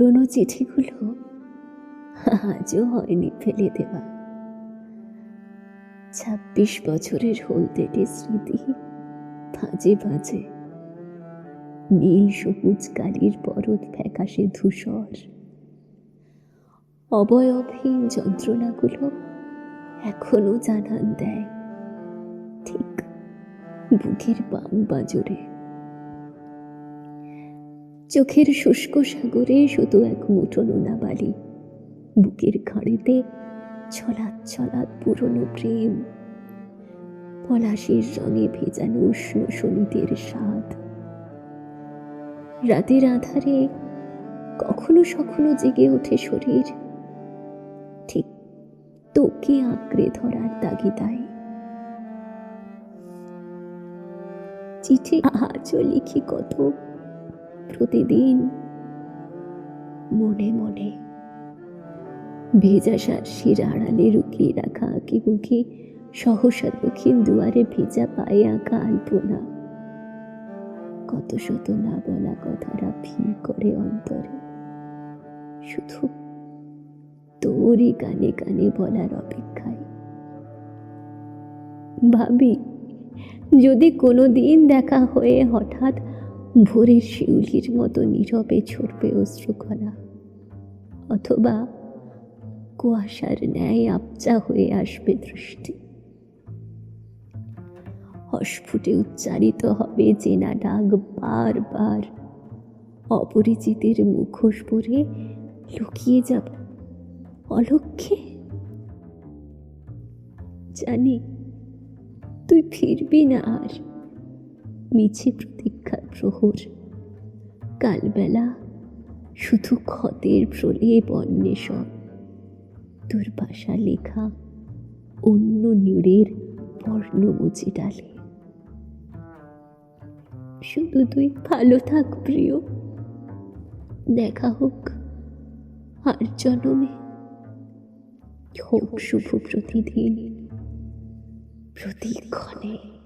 পুরনো চিঠিগুলো আজও হয়নি ফেলে দেওয়া। ছাব্বিশ বছরের হলদেটে স্মৃতি ভাঁজে ভাঁজে নীল সবুজ কালির পরত ফ্যাকাশে ধূসর। অবয়বহীন যন্ত্রণাগুলো এখনও জানান দেয়। ঠিক বুকের বাম বাজরে। চোখের শুষ্ক সাগরে শুধু এক মুঠো নোনা বালি। বুকের খাড়িতে ছলাৎ ছলাৎ পুরনো প্রেম। পলাশের রঙে ভেজানো উষ্ণ শনিদের স্বাদ। রাতের আধারে কখনো সখনো জেগে ওঠে শরীর। ঠিক তোকে আঁকড়ে ধরার তাগিদায়। চিঠি আজও লিখি কত প্রতিদিন মনে মনে ভেজা শার্শির আড়ালে লুকিয়ে রাখা আঁকি বুকি সহসা দক্ষিণ দুয়ারে ভেজা পায়ে আঁকা আলপনা। কত শত না বলা কথারা ভিড় করে অন্তরে। শুধু তোরই কানে কানে বলার অপেক্ষায়। ভাবি, যদি কোনো দিন দেখা হয়ে হঠাৎ ভোরের শিউলির মতো নীরবে ছড়বে অশ্রুকণা অথবা কুয়াশার ন্যায় আপচা হয়ে আসবে দৃষ্টি। অস্ফুটে উচ্চারিত হবে চেনা ডাক বারবার। অপরিচিতের মুখোশ পরে লুকিয়ে যাব। অলক্ষে জানি, তুই ফিরবি না আর। মিছে প্রতীক্ষার প্রহর। কালবেলা শুধু ক্ষতের প্রলেপ অন্বেষণ তোর ভাষা লেখা অন্য নীড়ের বর্ণ মুছে ডালে। শুধু তুই ভালো থাক প্রিয়, দেখা হোক আর জনমে। হোক শুভ প্রতিদিন, প্রতিক্ষণে।